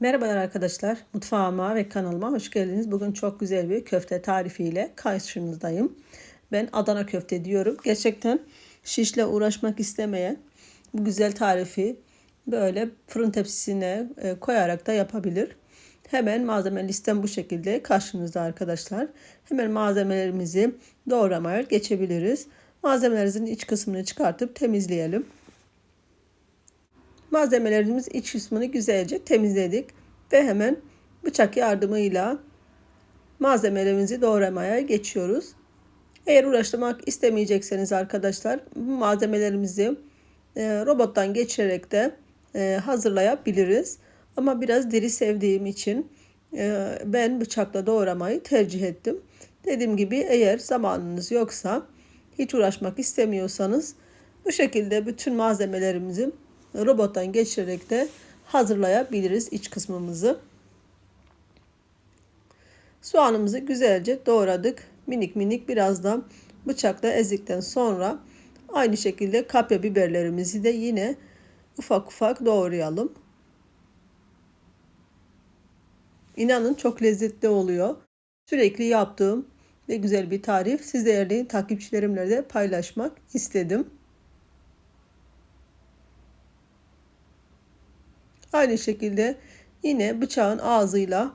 Merhabalar arkadaşlar. Mutfağıma ve kanalıma hoş geldiniz. Bugün çok güzel bir köfte tarifiyle karşınızdayım. Ben Adana köfte diyorum. Gerçekten şişle uğraşmak istemeyen bu güzel tarifi böyle fırın tepsisine e, koyarak da yapabilir. Hemen malzeme listem bu şekilde karşınızda arkadaşlar. Hemen malzemelerimizi doğramaya geçebiliriz. Malzemelerimizin iç kısmını çıkartıp temizleyelim. Malzemelerimiz iç kısmını güzelce temizledik ve hemen bıçak yardımıyla malzemelerimizi doğramaya geçiyoruz. Eğer uğraştırmak istemeyecekseniz arkadaşlar bu malzemelerimizi e, robottan geçirerek de e, hazırlayabiliriz. Ama biraz diri sevdiğim için e, ben bıçakla doğramayı tercih ettim. Dediğim gibi eğer zamanınız yoksa hiç uğraşmak istemiyorsanız bu şekilde bütün malzemelerimizi robottan geçirerek de hazırlayabiliriz iç kısmımızı. Soğanımızı güzelce doğradık. Minik minik birazdan bıçakla ezdikten sonra aynı şekilde kapya biberlerimizi de yine ufak ufak doğrayalım. İnanın çok lezzetli oluyor. Sürekli yaptığım ve güzel bir tarif. Siz değerli takipçilerimle de paylaşmak istedim. Aynı şekilde yine bıçağın ağzıyla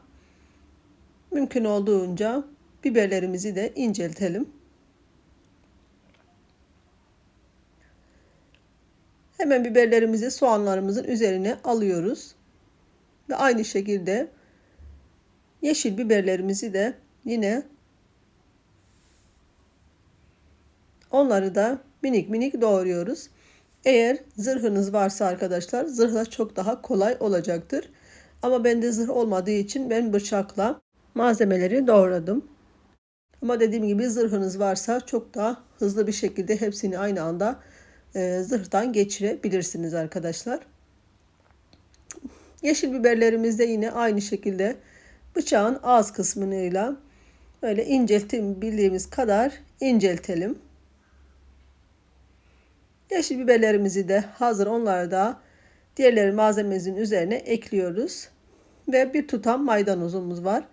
mümkün olduğunca biberlerimizi de inceltelim. Hemen biberlerimizi soğanlarımızın üzerine alıyoruz. Ve aynı şekilde yeşil biberlerimizi de yine onları da minik minik doğruyoruz. Eğer zırhınız varsa arkadaşlar zırhla çok daha kolay olacaktır. Ama bende zırh olmadığı için ben bıçakla malzemeleri doğradım. Ama dediğim gibi zırhınız varsa çok daha hızlı bir şekilde hepsini aynı anda e, zırhtan geçirebilirsiniz arkadaşlar. Yeşil biberlerimiz de yine aynı şekilde bıçağın ağız kısmıyla böyle inceltim bildiğimiz kadar inceltelim. Yeşil biberlerimizi de hazır onları da diğerleri malzememizin üzerine ekliyoruz. Ve bir tutam maydanozumuz var.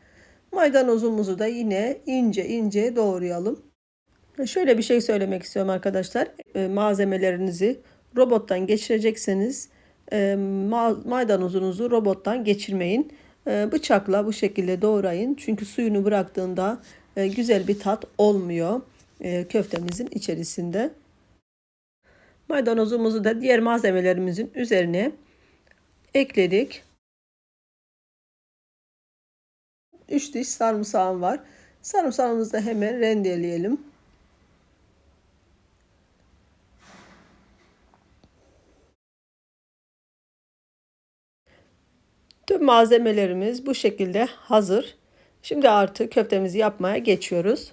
Maydanozumuzu da yine ince ince doğrayalım. Şöyle bir şey söylemek istiyorum arkadaşlar. E, malzemelerinizi robottan geçirecekseniz e, maydanozunuzu robottan geçirmeyin. E, bıçakla bu şekilde doğrayın. Çünkü suyunu bıraktığında güzel bir tat olmuyor köftemizin içerisinde. Maydanozumuzu da diğer malzemelerimizin üzerine ekledik. 3 diş sarımsağım var. Sarımsağımızı da hemen rendeleyelim. Tüm malzemelerimiz bu şekilde hazır. Şimdi artık köftemizi yapmaya geçiyoruz.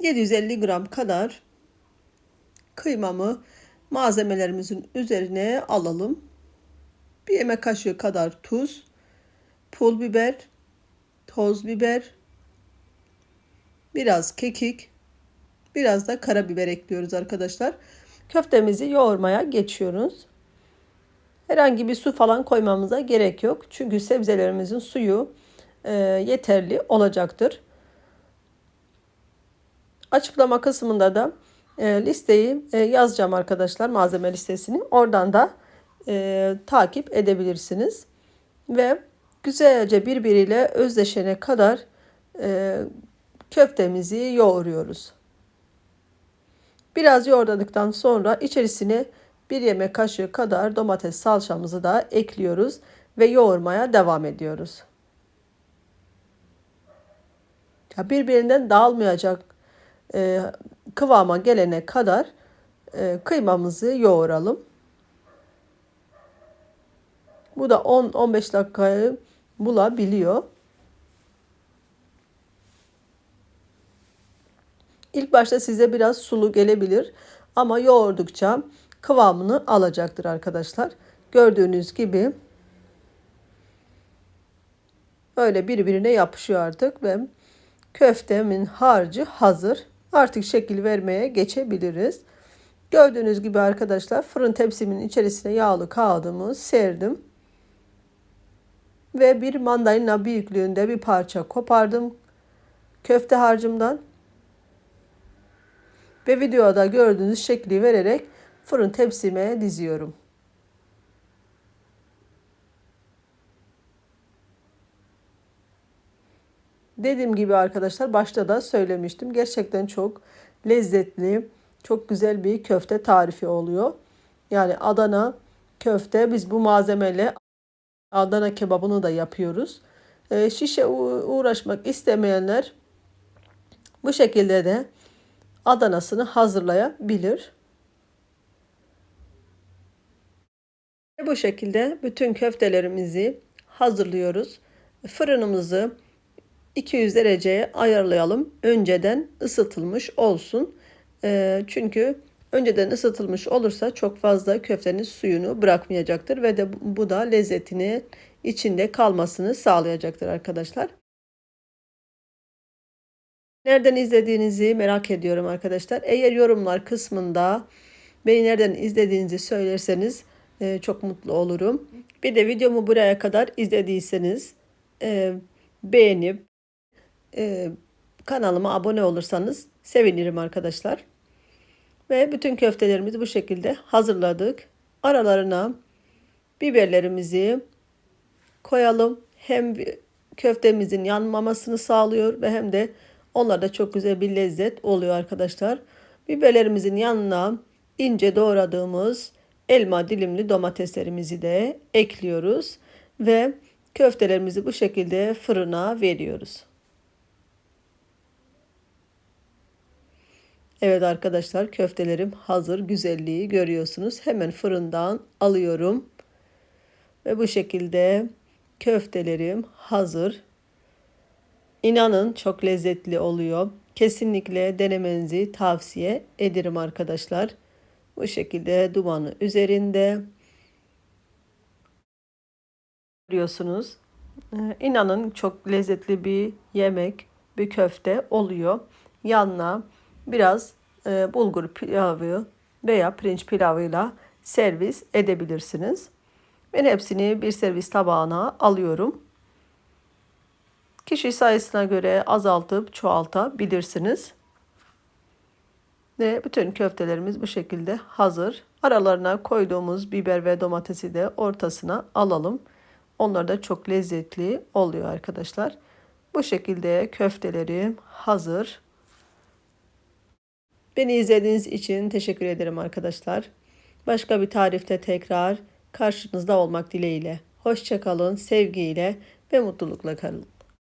750 gram kadar kıymamı malzemelerimizin üzerine alalım. Bir yemek kaşığı kadar tuz, pul biber, toz biber, biraz kekik, biraz da karabiber ekliyoruz arkadaşlar. Köftemizi yoğurmaya geçiyoruz. Herhangi bir su falan koymamıza gerek yok. Çünkü sebzelerimizin suyu e, yeterli olacaktır. Açıklama kısmında da listeyi e, yazacağım arkadaşlar malzeme listesini. Oradan da e, takip edebilirsiniz. Ve güzelce birbiriyle özleşene kadar e, köftemizi yoğuruyoruz. Biraz yoğurdadıktan sonra içerisine bir yemek kaşığı kadar domates salçamızı da ekliyoruz ve yoğurmaya devam ediyoruz. Ya birbirinden dağılmayacak e, kıvama gelene kadar e, kıymamızı yoğuralım. Bu da 10-15 dakikayı bulabiliyor. İlk başta size biraz sulu gelebilir ama yoğurdukça kıvamını alacaktır arkadaşlar. Gördüğünüz gibi öyle birbirine yapışıyor artık ve köftemin harcı hazır. Artık şekil vermeye geçebiliriz. Gördüğünüz gibi arkadaşlar fırın tepsimin içerisine yağlı kağıdımı serdim. Ve bir mandalina büyüklüğünde bir parça kopardım köfte harcımdan. Ve videoda gördüğünüz şekli vererek fırın tepsime diziyorum. Dediğim gibi arkadaşlar başta da söylemiştim. Gerçekten çok lezzetli, çok güzel bir köfte tarifi oluyor. Yani Adana köfte biz bu malzemeyle Adana kebabını da yapıyoruz. E, şişe uğraşmak istemeyenler bu şekilde de Adana'sını hazırlayabilir. Bu şekilde bütün köftelerimizi hazırlıyoruz. Fırınımızı 200 dereceye ayarlayalım. Önceden ısıtılmış olsun. E, çünkü önceden ısıtılmış olursa çok fazla köftenin suyunu bırakmayacaktır ve de bu da lezzetini içinde kalmasını sağlayacaktır arkadaşlar. Nereden izlediğinizi merak ediyorum arkadaşlar. Eğer yorumlar kısmında beni nereden izlediğinizi söylerseniz e, çok mutlu olurum. Bir de videomu buraya kadar izlediyseniz e, beğenip e, kanalıma abone olursanız sevinirim arkadaşlar. Ve bütün köftelerimizi bu şekilde hazırladık. Aralarına biberlerimizi koyalım. Hem köftemizin yanmamasını sağlıyor ve hem de onlar çok güzel bir lezzet oluyor arkadaşlar. Biberlerimizin yanına ince doğradığımız elma dilimli domateslerimizi de ekliyoruz ve köftelerimizi bu şekilde fırına veriyoruz. Evet arkadaşlar köftelerim hazır güzelliği görüyorsunuz. Hemen fırından alıyorum. Ve bu şekilde köftelerim hazır. İnanın çok lezzetli oluyor. Kesinlikle denemenizi tavsiye ederim arkadaşlar. Bu şekilde dumanı üzerinde görüyorsunuz. Ee, inanın çok lezzetli bir yemek, bir köfte oluyor. Yanına biraz e, bulgur pilavı veya pirinç pilavıyla servis edebilirsiniz. Ben hepsini bir servis tabağına alıyorum. Kişi sayısına göre azaltıp çoğaltabilirsiniz. Ve bütün köftelerimiz bu şekilde hazır. Aralarına koyduğumuz biber ve domatesi de ortasına alalım. Onlar da çok lezzetli oluyor arkadaşlar. Bu şekilde köftelerim hazır. Beni izlediğiniz için teşekkür ederim arkadaşlar. Başka bir tarifte tekrar karşınızda olmak dileğiyle. Hoşçakalın, sevgiyle ve mutlulukla kalın.